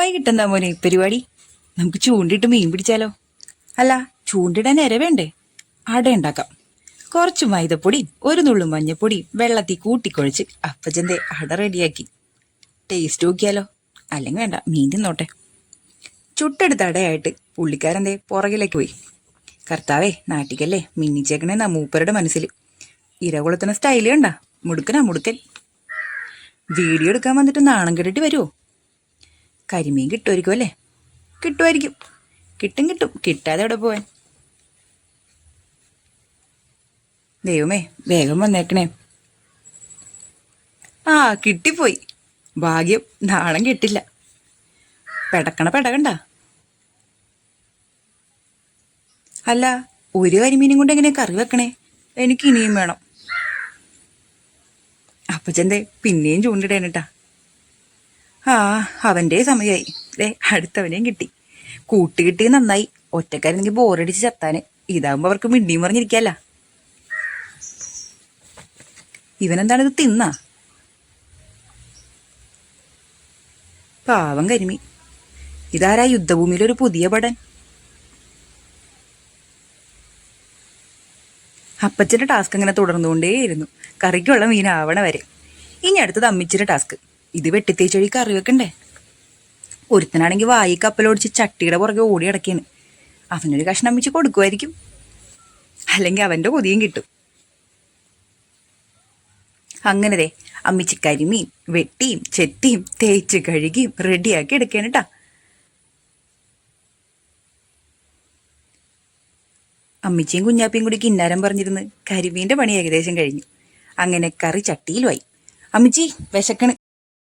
വൈകിട്ടെന്താ മോനെ പരിപാടി. നമുക്ക് ചൂണ്ടിട്ട് മീൻ പിടിച്ചാലോ? അല്ല ചൂണ്ടിടാൻ നേരെ വേണ്ടേ? അട ഉണ്ടാക്കാം. കുറച്ച് മൈദപ്പൊടി ഒരു നുള്ളു മഞ്ഞപ്പൊടിയും വെള്ളത്തിൽ കൂട്ടിക്കൊഴിച്ച് അപ്പച്ചന്റെ അട റെഡിയാക്കി. ടേസ്റ്റ് നോക്കിയാലോ? അല്ലെങ്കിൽ വേണ്ട മീൻ തിന്നോട്ടെ. ചുട്ടെടുത്ത അടയായിട്ട് പുള്ളിക്കാരന്റെ പുറകിലേക്ക് പോയി. കർത്താവേ നാട്ടിക്കല്ലേ മിന്നിച്ചേക്കണേന്നാ മൂപ്പരുടെ മനസ്സിൽ ഇരകുളത്തിന സ്റ്റൈൽ കണ്ട മുടുക്കനാ മുടുക്കൻ. വീഡിയോ എടുക്കാൻ വന്നിട്ട് നാണം കെട്ടിട്ട് വരുമോ കരിമീൻ കിട്ടുമായിരിക്കും അല്ലേ? കിട്ടുമായിരിക്കും. കിട്ടും കിട്ടും. കിട്ടാതെ എവിടെ പോവാൻ? ദൈവമേ വേഗം വന്നേക്കണേ. ആ കിട്ടിപ്പോയി. ഭാഗ്യം നാണം കിട്ടില്ല. പെടക്കണ പെടകണ്ട. അല്ല ഒരു കരിമീനും കൊണ്ട് എങ്ങനെ കറി വെക്കണേ? എനിക്ക് ഇനിയും വേണം. അപ്പച്ചന്റെ പിന്നെയും ചൂണ്ടിടേനട്ടാ ആ അവന്റെ സമയമായി ദേ അടുത്തവനെയും കിട്ടി. കൂട്ടി കിട്ടി നന്നായി. ഒറ്റക്കാരെങ്കിൽ ബോറടിച്ച് ചത്താന്. ഇതാകുമ്പോ അവർക്ക് മിണ്ടിയും പറഞ്ഞിരിക്കല്ല. ഇവനെന്താണ് ഇത് തിന്ന? പാവം കരിമി. ഇതാരാ യുദ്ധഭൂമിയിലൊരു പുതിയ പടൻ? അപ്പച്ചന്റെ ടാസ്ക് അങ്ങനെ തുടർന്നുകൊണ്ടേയിരുന്നു. കറിക്കുള്ള മീൻ ആവണ വരെ. ഇനി അടുത്തത് അമ്മിച്ചിന്റെ ടാസ്ക്. ഇത് വെട്ടിത്തേച്ച് വഴി കറി വെക്കണ്ടേ? ഒരുത്തനാണെങ്കിൽ വായി കപ്പലോടിച്ച് ചട്ടിയുടെ പുറകെ ഓടി അടക്കിയാണ് അവനൊരു കഷ്ണം വെച്ച് കൊടുക്കുമായിരിക്കും അല്ലെങ്കിൽ അവന്റെ കൊതിയും കിട്ടും. അങ്ങനെ ദേ അമ്മിച്ച് കരിമീൻ വെട്ടിയും ചെത്തിയും തേച്ച് കഴുകിയും റെഡിയാക്കി എടുക്കാൻ കേട്ടാ അമ്മിച്ചിയും കുഞ്ഞാപ്പിയും കൂടി കിന്നാരം പറഞ്ഞിരുന്ന് കരിമീന്റെ പണി ഏകദേശം കഴിഞ്ഞു. അങ്ങനെ കറി ചട്ടിയിലുമായി. അമ്മിച്ചി വിശക്കണ്.